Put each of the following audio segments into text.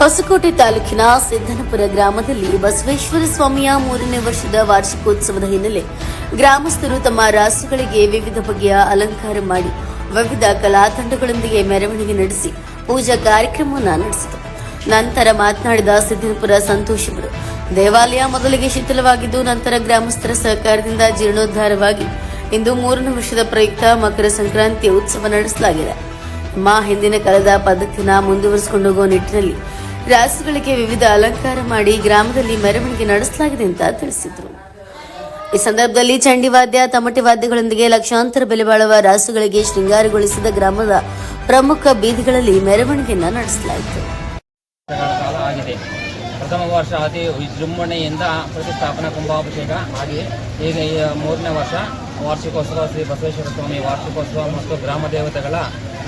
ಹೊಸಕೋಟೆ ತಾಲೂಕಿನ ಸಿದ್ದನಪುರ ಗ್ರಾಮದಲ್ಲಿ ಬಸವೇಶ್ವರ ಸ್ವಾಮಿಯ ಮೂರನೇ ವರ್ಷದ ವಾರ್ಷಿಕೋತ್ಸವದ ಹಿನ್ನೆಲೆ ಗ್ರಾಮಸ್ಥರು ತಮ್ಮ ರಾಸುಗಳಿಗೆ ವಿವಿಧ ಬಗೆಯ ಅಲಂಕಾರ ಮಾಡಿ ವಿವಿಧ ಕಲಾ ತಂಡಗಳೊಂದಿಗೆ ಮೆರವಣಿಗೆ ನಡೆಸಿ ಪೂಜಾ ಕಾರ್ಯಕ್ರಮವನ್ನು ನಡೆಸಿತು ನಂತರ ಮಾತನಾಡಿದ ಸಿದ್ದನಪುರ ಸಂತೋಷ್ ಅವರು, ದೇವಾಲಯ ಮೊದಲಿಗೆ ಶಿಥಿಲವಾಗಿದ್ದು ನಂತರ ಗ್ರಾಮಸ್ಥರ ಸಹಕಾರದಿಂದ ಜೀರ್ಣೋದ್ಧಾರವಾಗಿ ಇಂದು ಮೂರನೇ ವರ್ಷದ ಪ್ರಯುಕ್ತ ಮಕರ ಸಂಕ್ರಾಂತಿ ಉತ್ಸವ ನಡೆಸಲಾಗಿದೆ. ಮಾ ಹಿಂದಿನ ಕಾಲದ ಪದ್ಧತಿನ ಮುಂದುವರಿಸಿಕೊಂಡು ಹೋಗುವ ನಿಟ್ಟಿನಲ್ಲಿ ರಾಸುಗಳಿಗೆ ವಿವಿಧ ಅಲಂಕಾರ ಮಾಡಿ ಗ್ರಾಮದಲ್ಲಿ ಮೆರವಣಿಗೆ ನಡೆಸಲಾಗಿದೆ ಅಂತ ತಿಳಿಸಿದರು. ಈ ಸಂದರ್ಭದಲ್ಲಿ ಚಂಡಿವಾದ್ಯ ತಮಟೆ ವಾದ್ಯಗಳೊಂದಿಗೆ ಲಕ್ಷಾಂತರ ಬೆಲೆ ಬಾಳುವ ರಾಸುಗಳಿಗೆ ಶೃಂಗಾರಗೊಳಿಸಿದ ಗ್ರಾಮದ ಪ್ರಮುಖ ಬೀದಿಗಳಲ್ಲಿ ಮೆರವಣಿಗೆಯನ್ನು ನಡೆಸಲಾಯಿತು. ಪ್ರಥಮ ವರ್ಷ ಅತಿ ವಿಜೃಂಭಣೆಯಿಂದ ಪ್ರತಿಷ್ಠಾಪನಾ ಕುಂಭಾಭಿಷೇಕ ಹಾಗೆಯೇ ಈಗ ಮೂರನೇ ವರ್ಷ ವಾರ್ಷಿಕೋತ್ಸವ ಶ್ರೀ ಬಸವೇಶ್ವರ ಸ್ವಾಮಿ ವಾರ್ಷಿಕೋತ್ಸವ ಮತ್ತು ಗ್ರಾಮ ದೇವತೆಗಳ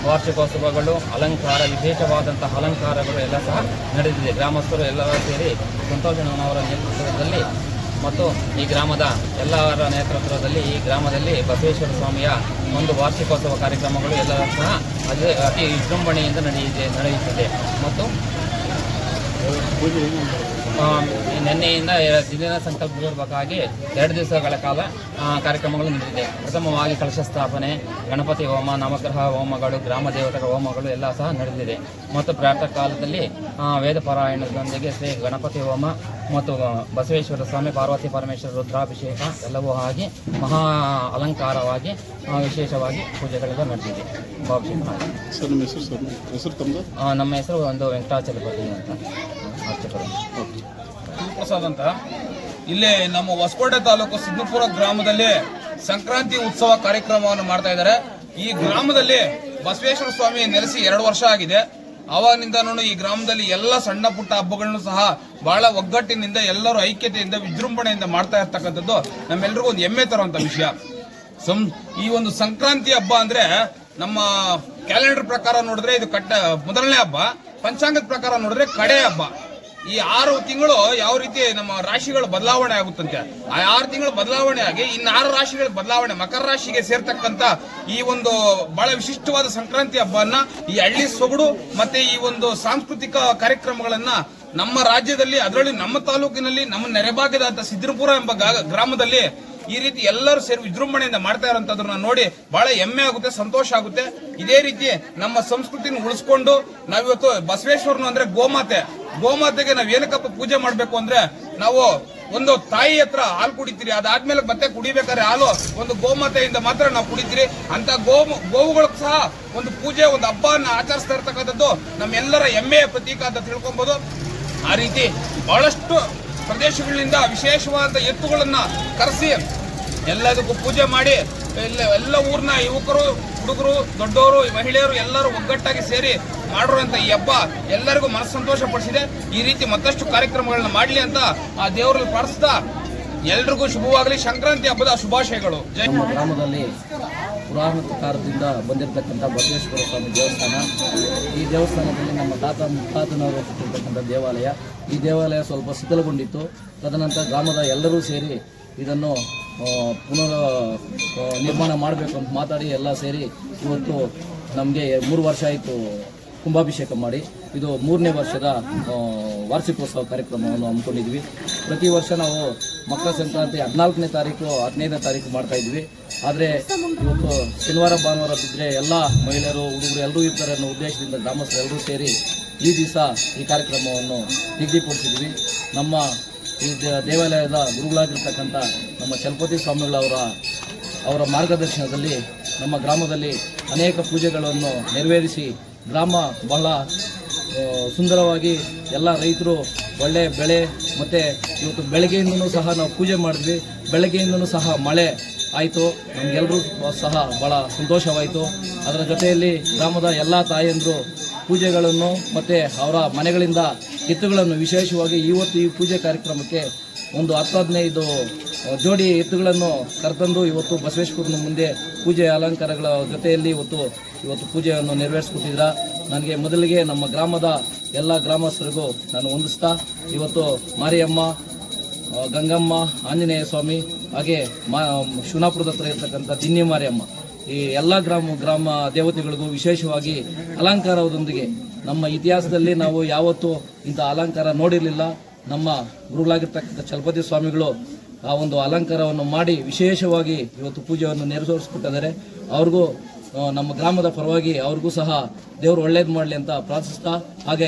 ವಾರ್ಷಿಕೋತ್ಸವಗಳು, ಅಲಂಕಾರ, ವಿಶೇಷವಾದಂತಹ ಅಲಂಕಾರಗಳು ಎಲ್ಲ ಸಹ ನಡೆದಿದೆ. ಗ್ರಾಮಸ್ಥರು ಎಲ್ಲರೂ ಸೇರಿ ಸಂತೋಷನವರ ನೇತೃತ್ವದಲ್ಲಿ ಮತ್ತು ಈ ಗ್ರಾಮದ ಎಲ್ಲರ ನೇತೃತ್ವದಲ್ಲಿ ಈ ಗ್ರಾಮದಲ್ಲಿ ಬಸವೇಶ್ವರ ಸ್ವಾಮಿಯ ಒಂದು ವಾರ್ಷಿಕೋತ್ಸವ ಕಾರ್ಯಕ್ರಮಗಳು ಎಲ್ಲ ಸಹ ಅದೇ ಅತಿ ವಿಜೃಂಭಣೆಯಿಂದ ನಡೆಯಿದೆ ನಡೆಯುತ್ತದೆ. ಮತ್ತು ನಿನ್ನೆಯಿಂದ ದಿನ ಸಂಕಲ್ಪಪೂರ್ವಕವಾಗಿ ಎರಡು ದಿವಸಗಳ ಕಾಲ ಕಾರ್ಯಕ್ರಮಗಳು ನಡೆದಿದೆ. ಪ್ರಥಮವಾಗಿ ಕಲಶ ಸ್ಥಾಪನೆ ಗಣಪತಿ ಹೋಮ ನವಗ್ರಹ ಹೋಮಗಳು ಗ್ರಾಮ ದೇವತೆಗಳ ಹೋಮಗಳು ಎಲ್ಲ ಸಹ ನಡೆದಿದೆ. ಮತ್ತು ಪ್ರಾತಃ ಕಾಲದಲ್ಲಿ ವೇದ ಪಾರಾಯಣದೊಂದಿಗೆ ಶ್ರೀ ಗಣಪತಿ ಹೋಮ ಮತ್ತು ಬಸವೇಶ್ವರ ಸ್ವಾಮಿ ಪಾರ್ವತಿ ಪರಮೇಶ್ವರ ರುದ್ರಾಭಿಷೇಕ ಎಲ್ಲವೂ ಆಗಿ ಮಹಾ ಅಲಂಕಾರವಾಗಿ ವಿಶೇಷವಾಗಿ ಪೂಜೆಗಳೆಲ್ಲ ನಡೆದಿದೆ. ಬಾಬು ನಿಮ್ಮ ಹೆಸರು ಹೆಸರು ತಮ್ಮದು ನಮ್ಮ ಹೆಸರು ಒಂದು ವೆಂಕಟಾಚಲಪತಿ ಅಂತ. ಪ್ರಸಾದ್ ಅಂತ ಇಲ್ಲಿ ನಮ್ಮ ಹೊಸಕೋಟೆ ತಾಲೂಕು ಸಿದ್ದಪುರ ಗ್ರಾಮದಲ್ಲಿ ಸಂಕ್ರಾಂತಿ ಉತ್ಸವ ಕಾರ್ಯಕ್ರಮವನ್ನು ಮಾಡ್ತಾ ಇದ್ದಾರೆ. ಈ ಗ್ರಾಮದಲ್ಲಿ ಬಸವೇಶ್ವರ ಸ್ವಾಮಿ ನೆಲೆಸಿ ಎರಡು ವರ್ಷ ಆಗಿದೆ. ಆವಾಗಿನಿಂದ ಈ ಗ್ರಾಮದಲ್ಲಿ ಎಲ್ಲ ಸಣ್ಣ ಪುಟ್ಟ ಹಬ್ಬಗಳನ್ನು ಸಹ ಬಹಳ ಒಗ್ಗಟ್ಟಿನಿಂದ ಎಲ್ಲರೂ ಐಕ್ಯತೆಯಿಂದ, ವಿಜೃಂಭಣೆಯಿಂದ ಮಾಡ್ತಾ ಇರ್ತಕ್ಕಂಥದ್ದು ನಮ್ಮೆಲ್ಲರಿಗೂ ಒಂದು ಹೆಮ್ಮೆ ತರುವಂತ ವಿಷಯ. ಸಂ, ಈ ಒಂದು ಸಂಕ್ರಾಂತಿ ಹಬ್ಬ ಅಂದ್ರೆ ನಮ್ಮ ಕ್ಯಾಲೆಂಡರ್ ಪ್ರಕಾರ ನೋಡಿದ್ರೆ ಇದು ಕಟ್ಟ, ಮೊದಲನೇ ಹಬ್ಬ, ಪಂಚಾಂಗದ ಪ್ರಕಾರ ನೋಡಿದ್ರೆ ಕಡೆ ಹಬ್ಬ. ಈ ಆರು ತಿಂಗಳು ಯಾವ ರೀತಿ ನಮ್ಮ ರಾಶಿಗಳು ಬದಲಾವಣೆ ಆಗುತ್ತಂತೆ? ಆ ಆರು ತಿಂಗಳು ಬದಲಾವಣೆ ಆಗಿ ಇನ್ನು ಆರು ರಾಶಿಗಳ ಬದಲಾವಣೆ, ಮಕರ ರಾಶಿಗೆ ಸೇರ್ತಕ್ಕಂತ ಈ ಒಂದು ಬಹಳ ವಿಶಿಷ್ಟವಾದ ಸಂಕ್ರಾಂತಿ ಹಬ್ಬವನ್ನ ಈ ಹಳ್ಳಿ ಸೊಗಡು ಮತ್ತೆ ಈ ಒಂದು ಸಾಂಸ್ಕೃತಿಕ ಕಾರ್ಯಕ್ರಮಗಳನ್ನ ನಮ್ಮ ರಾಜ್ಯದಲ್ಲಿ, ಅದರಲ್ಲಿ ನಮ್ಮ ತಾಲೂಕಿನಲ್ಲಿ, ನಮ್ಮ ನೆರೆಭಾಗದಂತ ಸಿದ್ರಪುರ ಎಂಬ ಗ್ರಾಮದಲ್ಲಿ ಈ ರೀತಿ ಎಲ್ಲರೂ ಸೇರಿ ವಿಜೃಂಭಣೆಯಿಂದ ಮಾಡ್ತಾ ಇರೋಂಥದ್ರನ್ನ ನೋಡಿ ಬಹಳ ಹೆಮ್ಮೆ ಆಗುತ್ತೆ, ಸಂತೋಷ ಆಗುತ್ತೆ. ಇದೇ ರೀತಿ ನಮ್ಮ ಸಂಸ್ಕೃತಿನ ಉಳಿಸ್ಕೊಂಡು ನಾವಿವತ್ತು ಬಸವೇಶ್ವರನು ಅಂದ್ರೆ ಗೋಮಾತೆ. ಗೋಮಾತೆಗೆ ನಾವ್ ಏನಕ್ಕಪ್ಪ ಪೂಜೆ ಮಾಡ್ಬೇಕು ಅಂದ್ರೆ ನಾವು ಒಂದು ತಾಯಿ ಹತ್ರ ಹಾಲು ಕುಡಿತೀರಿ, ಅದಾದ್ಮೇಲೆ ಮತ್ತೆ ಕುಡಿಬೇಕಾದ್ರೆ ಹಾಲು ಒಂದು ಗೋಮಾತೆಯಿಂದ ಮಾತ್ರ ನಾವು ಕುಡಿತೀರಿ. ಅಂತ ಗೋ ಗೋವುಗಳಿಗೆ ಸಹ ಒಂದು ಪೂಜೆ, ಒಂದು ಹಬ್ಬವನ್ನು ಆಚರಿಸ್ತಾ ಇರ್ತಕ್ಕಂಥದ್ದು ನಮ್ಮೆಲ್ಲರ ಹೆಮ್ಮೆಯ ಪ್ರತೀಕ ಅಂತ ತಿಳ್ಕೊಬಹುದು ಆ ರೀತಿ ಬಹಳಷ್ಟು ಪ್ರದೇಶಗಳಿಂದ ವಿಶೇಷವಾದ ಎತ್ತುಗಳನ್ನ ಕರೆಸಿ ಎಲ್ಲದಕ್ಕೂ ಪೂಜೆ ಮಾಡಿ ಎಲ್ಲ ಎಲ್ಲ ಊರಿನ ಯುವಕರು ಹುಡುಗರು ದೊಡ್ಡವರು ಮಹಿಳೆಯರು ಎಲ್ಲರೂ ಒಗ್ಗಟ್ಟಾಗಿ ಸೇರಿ ಮಾಡಿರುವಂತ ಈ ಹಬ್ಬ ಎಲ್ಲರಿಗೂ ಮನಸ್ಸಂತೋಷ ಪಡಿಸಿದೆ. ಈ ರೀತಿ ಮತ್ತಷ್ಟು ಕಾರ್ಯಕ್ರಮಗಳನ್ನ ಮಾಡಲಿ ಅಂತ ಆ ದೇವರಲ್ಲಿ ಪ್ರಾರ್ಥಿಸ್ತಾ ಎಲ್ರಿಗೂ ಶುಭವಾಗಲಿ. ಸಂಕ್ರಾಂತಿ ಹಬ್ಬದ ಶುಭಾಶಯಗಳು. ನಮ್ಮ ಗ್ರಾಮದಲ್ಲಿ ಪುರಾತನ ಕಾಲದಿಂದ ಬಂದಿರತಕ್ಕಂಥ ಬಸವೇಶ್ವರ ಸ್ವಾಮಿ ದೇವಸ್ಥಾನ. ಈ ದೇವಸ್ಥಾನದಲ್ಲಿ ನಮ್ಮ ತಾತ ಮುತ್ತಾತನವರು ಕಟ್ಟಿರ್ತಕ್ಕಂಥ ದೇವಾಲಯ. ಈ ದೇವಾಲಯ ಸ್ವಲ್ಪ ಶಿಥಿಲಗೊಂಡಿತ್ತು. ತದನಂತರ ಗ್ರಾಮದ ಎಲ್ಲರೂ ಸೇರಿ ಇದನ್ನು ಪುನರ್ ನಿರ್ಮಾಣ ಮಾಡಬೇಕು ಅಂತ ಮಾತಾಡಿ ಎಲ್ಲ ಸೇರಿ ಇವತ್ತು ನಮಗೆ ಮೂರು ವರ್ಷ ಆಯಿತು ಕುಂಭಾಭಿಷೇಕ ಮಾಡಿ. ಇದು ಮೂರನೇ ವರ್ಷದ ವಾರ್ಷಿಕೋತ್ಸವ ಕಾರ್ಯಕ್ರಮವನ್ನು ಹಮ್ಮಿಕೊಂಡಿದ್ವಿ. ಪ್ರತಿ ವರ್ಷ ನಾವು ಮಕರ ಸಂಕ್ರಾಂತಿ ಹದಿನಾಲ್ಕನೇ ತಾರೀಕು, ಹದಿನೈದನೇ ತಾರೀಕು ಮಾಡ್ತಾ ಇದ್ವಿ. ಆದರೆ ಇವತ್ತು ಶನಿವಾರ, ಭಾನುವಾರ ಬಿದ್ದರೆ ಎಲ್ಲ ಮಹಿಳೆಯರು, ಹುಡುಗರು ಎಲ್ಲರೂ ಇರ್ತಾರೆ ಅನ್ನೋ ಉದ್ದೇಶದಿಂದ ಗ್ರಾಮಸ್ಥರು ಎಲ್ಲರೂ ಸೇರಿ ಈ ದಿವಸ ಈ ಕಾರ್ಯಕ್ರಮವನ್ನು ನಿಗದಿಪಡಿಸಿದ್ವಿ. ನಮ್ಮ ಈ ದೇವಾಲಯದ ಗುರುಗಳಾಗಿರ್ತಕ್ಕಂಥ ನಮ್ಮ ಚಲಪತಿ ಸ್ವಾಮಿಗಳವರ ಅವರ ಮಾರ್ಗದರ್ಶನದಲ್ಲಿ ನಮ್ಮ ಗ್ರಾಮದಲ್ಲಿ ಅನೇಕ ಪೂಜೆಗಳನ್ನು ನೆರವೇರಿಸಿ ಗ್ರಾಮ ಬಹಳ ಸುಂದರವಾಗಿ ಎಲ್ಲ ರೈತರು ಒಳ್ಳೆ ಬೆಳೆ ಮತ್ತು ಇವತ್ತು ಬೆಳಗ್ಗೆಯಿಂದನೂ ಸಹ ನಾವು ಪೂಜೆ ಮಾಡಿದ್ವಿ. ಬೆಳಗ್ಗೆಯಿಂದನೂ ಸಹ ಮಳೆ ಆಯಿತು. ನಮಗೆಲ್ಲರೂ ಸಹ ಭಾಳ ಸಂತೋಷವಾಯಿತು. ಅದರ ಜೊತೆಯಲ್ಲಿ ಗ್ರಾಮದ ಎಲ್ಲ ತಾಯಂದರು ಪೂಜೆಗಳನ್ನು ಮತ್ತು ಅವರ ಮನೆಗಳಿಂದ ಎತ್ತುಗಳನ್ನು ವಿಶೇಷವಾಗಿ ಇವತ್ತು ಈ ಪೂಜೆ ಕಾರ್ಯಕ್ರಮಕ್ಕೆ ಒಂದು ಹತ್ತು ಹದಿನೈದು ಜೋಡಿ ಎತ್ತುಗಳನ್ನು ಕರೆತಂದು ಇವತ್ತು ಬಸವೇಶ್ವರನ ಮುಂದೆ ಪೂಜೆ ಅಲಂಕಾರಗಳ ಜೊತೆಯಲ್ಲಿ ಇವತ್ತು ಇವತ್ತು ಪೂಜೆಯನ್ನು ನೆರವೇರಿಸ್ಕೊಟ್ಟಿದ್ರ ನನಗೆ ಮೊದಲಿಗೆ ನಮ್ಮ ಗ್ರಾಮದ ಎಲ್ಲ ಗ್ರಾಮಸ್ಥರಿಗೂ ನಾನು ಹೊಂದಿಸ್ತಾ ಇವತ್ತು ಮಾರಿಯಮ್ಮ ಗಂಗಮ್ಮ, ಆಂಜನೇಯ ಸ್ವಾಮಿ, ಹಾಗೆ ಮಾ, ಶಿವನಾಪುರದ ಹತ್ರ ಇರ್ತಕ್ಕಂಥ ದಿನ್ನಿ ಮಾರಿಯಮ್ಮ. ಈ ಎಲ್ಲ ಗ್ರಾಮ ಗ್ರಾಮ ದೇವತೆಗಳಿಗೂ ವಿಶೇಷವಾಗಿ ಅಲಂಕಾರದೊಂದಿಗೆ ನಮ್ಮ ಇತಿಹಾಸದಲ್ಲಿ ನಾವು ಯಾವತ್ತೂ ಇಂಥ ಅಲಂಕಾರ ನೋಡಿರಲಿಲ್ಲ. ನಮ್ಮ ಗುರುಗಳಾಗಿರ್ತಕ್ಕಂಥ ಚಲಪತಿ ಸ್ವಾಮಿಗಳು ಆ ಒಂದು ಅಲಂಕಾರವನ್ನು ಮಾಡಿ ವಿಶೇಷವಾಗಿ ಇವತ್ತು ಪೂಜೆಯನ್ನು ನೆರವೇರಿಸ್ಕೊಟ್ಟಿದ್ದಾರೆ ಅವ್ರಿಗೂ ನಮ್ಮ ಗ್ರಾಮದ ಪರವಾಗಿ ಅವ್ರಿಗೂ ಸಹ ದೇವರು ಒಳ್ಳೇದು ಮಾಡಲಿ ಅಂತ ಪ್ರಾರ್ಥಿಸ್ತಾ, ಹಾಗೆ